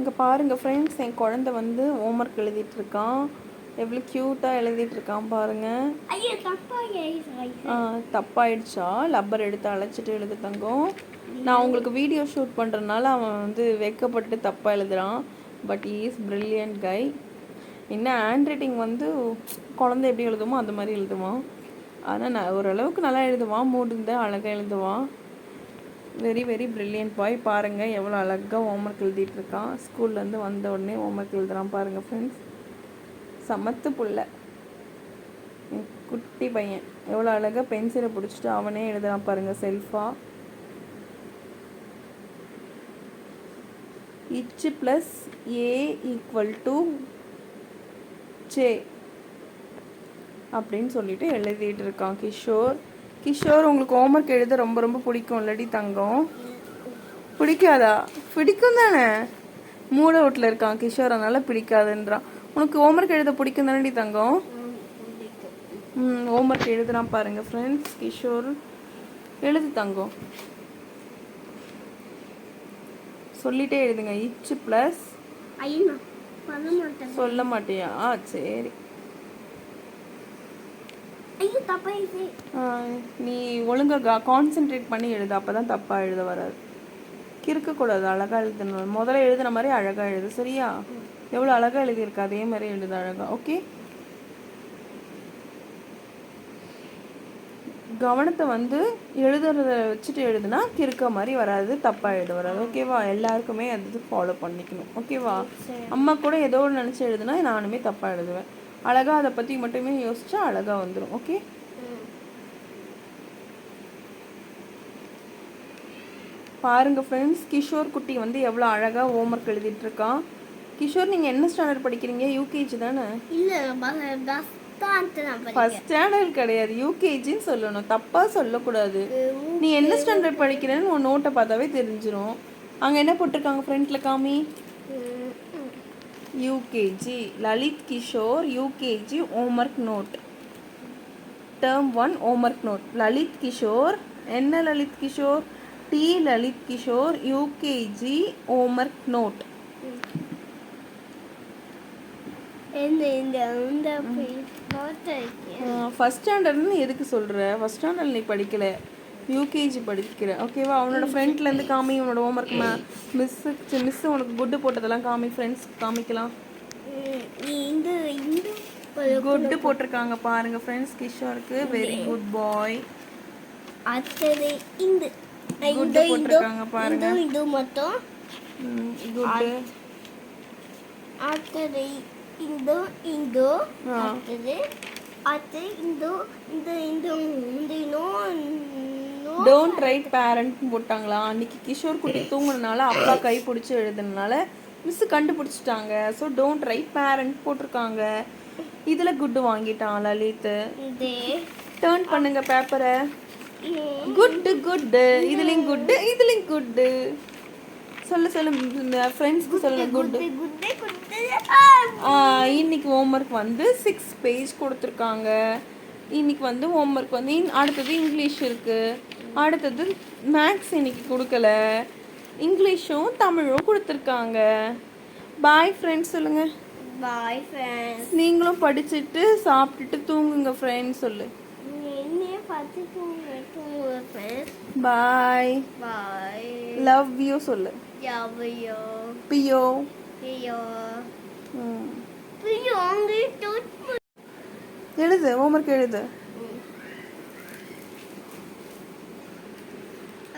இங்கே பாருங்கள் ஃப்ரெண்ட்ஸ் என் குழந்தை வந்து ஹோம்ஒர்க் எழுதிட்டு இருக்கான் எவ்வளோ க்யூட்டாக எழுதிட்டு இருக்கான் பாருங்கள் தப்பாயிடுச்சா? லப்பர் எடுத்து அழைச்சிட்டு எழுது தங்கம். நான் உங்களுக்கு வீடியோ ஷூட் பண்ணுறதுனால அவன் வந்து வெக்கப்பட்டு தப்பாக எழுதுறான். பட் இஸ் பிரில்லியன்ட் கை என்ன ஹேண்ட் ரைட்டிங் வந்து குழந்தை எப்படி எழுதுமோ அந்த மாதிரி எழுதுவான். ஆனால் நான் ஓரளவுக்கு நல்லா எழுதுவான். மூடு இருந்தால் அழகாக எழுதுவான். வெரி வெரி ப்ரில்லியன்ட் பாய் பாருங்கள் எவ்வளோ அழகாக ஹோம்ஒர்க் எழுதிட்டுருக்கான். ஸ்கூல்லேருந்து வந்த உடனே ஹோம்ஒர்க் எழுதுகிறான் பாருங்கள் ஃப்ரெண்ட்ஸ் சமத்து புள்ள. குட்டி பையன். எவ்வளோ அழகாக பென்சிலை பிடிச்சிட்டு அவனே எழுதுகிறான் பாருங்கள் செல்ஃபாக இச்சு plus A equal to J அப்படின்னு சொல்லிட்டு எழுதிட்டு இருக்கான் கிஷோர். கிஷோர் உங்களுக்கு ஹோம்ஒர்க் எழுத ரொம்ப ரொம்ப பிடிக்கும் இல்லடி தங்கம். பிடிக்காதா? பிடிக்கும் தானே? மூட வீட்டில் இருக்கான் கிஷோர் அதனால பிடிக்காதுன்றான். உனக்கு ஹோம்ஒர்க் எழுத பிடிக்கும் தானடி தங்கம்? ம் ஹோம்ஒர்க் எழுதுறான் பாருங்க ஃப்ரெண்ட்ஸ் கிஷோர். எழுது தங்கம். சொல்லிட்டே எழுதுங்க இச்சு ப்ளஸ் சொல்ல மாட்டியா? ஆ சரி ஐயோ தப்பா எழுதி ஆ, நீ ஒழுங்கா கான்சென்ட்ரேட் பண்ணி எழுது. அப்போ தான் தப்பாக எழுத வராது. கிறுக்கக்கூடாது அழகாக எழுதணும் முதல்ல எழுதுன மாதிரி அழகாக எழுது சரியா? எவ்வளோ அழகாக எழுதியிருக்க அதே மாதிரி எழுது அழகாக ஓகே? கவனத்தை வந்து எழுதுறத வச்சுட்டு எழுதுனா கிறுக்க மாதிரி வராது தப்பாக எழுத வராது. ஓகேவா? எல்லாருக்குமே அது ஃபாலோ பண்ணிக்கணும். ஓகேவா? அம்மா கூட ஏதோ ஒன்று நினச்சி எழுதுனா நானுமே தப்பாக எழுதுவேன். அழகாக அதை பற்றி மட்டுமே யோசிச்சா அழகாக வந்துடும் ஓகே பாருங்க ஃப்ரெண்ட்ஸ் கிஷோர் குட்டி வந்து எவ்வளோ அழகாக ஹோம்ஒர்க் எழுதிட்டு இருக்கான் கிஷோர் நீங்கள் என்ன ஸ்டாண்டர்ட் படிக்கிறீங்க? யூகேஜி தானே? இல்ல ஃபர்ஸ்ட் ஸ்டாண்டர்ட் கிடையாது. யூகேஜின்னு சொல்லணும். தப்பாக சொல்லக்கூடாது. நீ என்ன ஸ்டாண்டர்ட் படிக்கிறேன்னு உன் நோட்டை பார்த்தாவே தெரிஞ்சிரும். அங்கே என்ன போட்டிருக்காங்க ஃப்ரண்ட்டில் காமி. UKG Lalit Kishore UKG homework note term one homework note Lalit Kishore என்ன Lalit Kishore D Lalit Kishore UKG homework note first ஸ்டாண்டர்ட்னு எதுக்கு சொல்கிற ஃபஸ்ட் ஸ்டாண்டர்ட் நீ படிக்கல. யூகேஜி படிக்கிற. ஓகேவா அவனோட ஃப்ரெண்ட்லேருந்து காமி உன்னோட ஹோம்ஒர்க் மே? மிஸ்ஸு மிஸ்ஸு உனக்கு குட்டு போட்டதெல்லாம் காமி ஃப்ரெண்ட்ஸ் காமிக்கலாம். இந்த இந்த குட்டு போட்டிருக்காங்க பாருங்க ஃப்ரெண்ட்ஸ் கிஷோருக்கு வெரி குட் பாய் அடுத்தது இந்த. இந்த போட்டிருக்காங்க பாருங்க. இது மட்டும். குட்டு அடுத்தது இந்த இந்த. அடுத்தது அடுத்து இந்த இந்த இந்த இந்த நோ டோன்ட் ரைட் பேரண்ட் போட்டாங்களா? அன்னைக்கு கிஷோர் குட்டி தூங்குனனால அப்பா கை பிடிச்சி எழுதுனால மிஸ் கண்டுபிடிச்சிட்டாங்க. ஸோ டோன்ட் ரைட் பேரண்ட் போட்டிருக்காங்க. இதில் குட்டு வாங்கிட்டான் லலித் இது. டேர்ன் பண்ணுங்க பேப்பரை குட்டு குட்டு இதுலேயும் குட்டு இதுலேயும் குட்டு சொல்ல சொல்ல இந்த ஃப்ரெண்ட்ஸ்க்கு சொல்லுங்க குட்டு இன்னைக்கு ஹோம்ஒர்க் வந்து சிக்ஸ் பேஜ் கொடுத்துருக்காங்க. இன்னைக்கு வந்து ஹோம்ஒர்க் வந்து அடுத்தது இங்கிலீஷ் இருக்கு. அடுத்தது மேக்ஸ் இன்னைக்கு கொடுக்கல. இங்கிலீஷும் தமிழும் கொடுத்துருக்காங்க. பாய் ஃப்ரெண்ட்ஸ் சொல்லுங்க. பாய் ஃப்ரெண்ட்ஸ் நீங்களும் படிச்சுட்டு சாப்பிட்டுட்டு தூங்குங்க ஃப்ரெண்ட்ஸ் சொல்லு. பாய் பாய் லவ் யூ சொல்லு. யாவையோ பியோ ஐயோ ம். ஐயோ அங்கே டூத்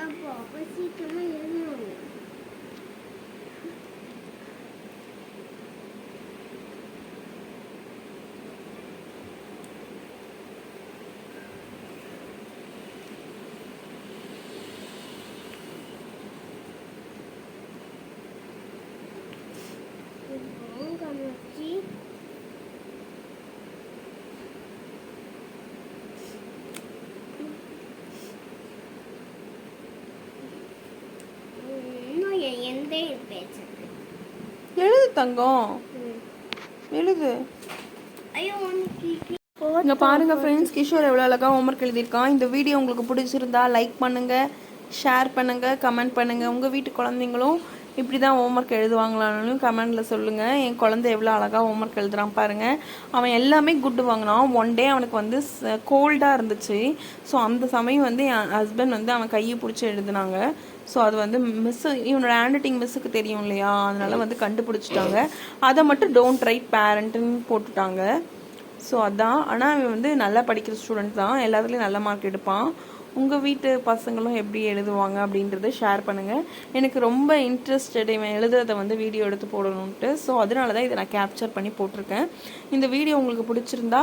எழுது ஹோம்ஒர்க் எழுது அப்போ அப்போ சீக்கிரமா எழுதணும் கமிச்சி இன்னும் எ- எந்த பேச்சு எழுது தங்கம். எழுது. ஐயோ உனக்கு இங்க பாருங்க ஃப்ரெண்ட்ஸ் கிஷோர் எவ்வளோ அழகாக ஹோம்ஒர்க் எழுதியிருக்கான். இந்த வீடியோ உங்களுக்கு பிடிச்சிருந்தா லைக் பண்ணுங்க ஷேர் பண்ணுங்க கமெண்ட் பண்ணுங்க. உங்க வீட்டு குழந்தைங்களும் இப்படி தான் ஹோம்ஒர்க் எழுதுவாங்களான்னு கமெண்டில் சொல்லுங்கள் என் குழந்தை எவ்வளோ அழகாக ஹோம்ஒர்க் எழுதுறான் பாருங்கள் அவன் எல்லாமே குட்டு வாங்கினான். ஒன் டே அவனுக்கு வந்து கோல்டாக இருந்துச்சு. ஸோ அந்த சமயம் வந்து என் ஹஸ்பண்ட் வந்து அவன் கையை பிடிச்சி எழுதுனாங்க. ஸோ அது வந்து மிஸ் இவனோட ஹேண்ட் ரைட்டிங் மிஸ்ஸுக்கு தெரியும் இல்லையா? அதனால வந்து கண்டுபிடிச்சிட்டாங்க. அதை மட்டும் டோன்ட் ரைட் பேரண்ட்டுன்னு போட்டுட்டாங்க. ஸோ அதான். ஆனால் அவன் வந்து நல்லா படிக்கிற ஸ்டூடெண்ட் தான். எல்லாத்துலேயும் நல்ல மார்க் எடுப்பான். உங்கள் வீட்டு பசங்களும் எப்படி எழுதுவாங்க அப்படின்றத ஷேர் பண்ணுங்கள் எனக்கு ரொம்ப இன்ட்ரெஸ்டட் இவன் எழுதுறதை வந்து வீடியோ எடுத்து போடணுன்ட்டு ஸோ அதனால தான் இதை நான் கேப்சர் பண்ணி போட்டிருக்கேன். இந்த வீடியோ உங்களுக்கு பிடிச்சிருந்தா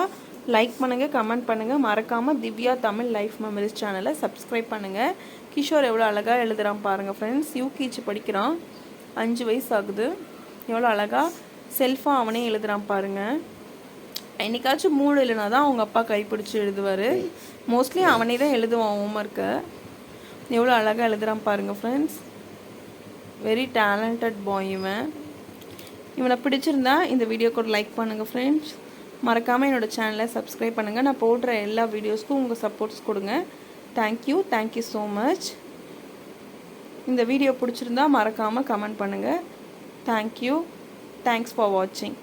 லைக் பண்ணுங்கள் கமெண்ட் பண்ணுங்கள் மறக்காமல் திவ்யா தமிழ் லைஃப் மெமரிஸ் சேனலை சப்ஸ்கிரைப் பண்ணுங்கள் கிஷோர் எவ்வளோ அழகாக எழுதுறான் பாருங்கள் ஃப்ரெண்ட்ஸ் யூகேஜி படிக்கிறான். அஞ்சு வயசு ஆகுது எவ்வளோ அழகாக செல்ஃபாக அவனே எழுதுறான் பாருங்கள் என்னைக்காச்சும் மூடு இல்லைனா தான் அவங்க அப்பா கைப்பிடிச்சி எழுதுவார். மோஸ்ட்லி அவனே தான் எழுதுவான் ஹோம்ஒர்க்கை எவ்வளோ அழகாக எழுதுறான் பாருங்கள் ஃப்ரெண்ட்ஸ் வெரி டேலண்டட் பாய் இவன். இவனை பிடிச்சிருந்தா இந்த வீடியோக்கு ஒரு லைக் பண்ணுங்கள் ஃப்ரெண்ட்ஸ் மறக்காமல் என்னோட சேனலை சப்ஸ்கிரைப் பண்ணுங்கள் நான் போடுற எல்லா வீடியோஸ்க்கும் உங்கள் சப்போர்ட்ஸ் கொடுங்க. Thank you thank you so much இந்த வீடியோ பிடிச்சிருந்தா மறக்காமல் கமெண்ட் பண்ணுங்கள் தேங்க்யூ தேங்க்ஸ் ஃபார் வாட்சிங்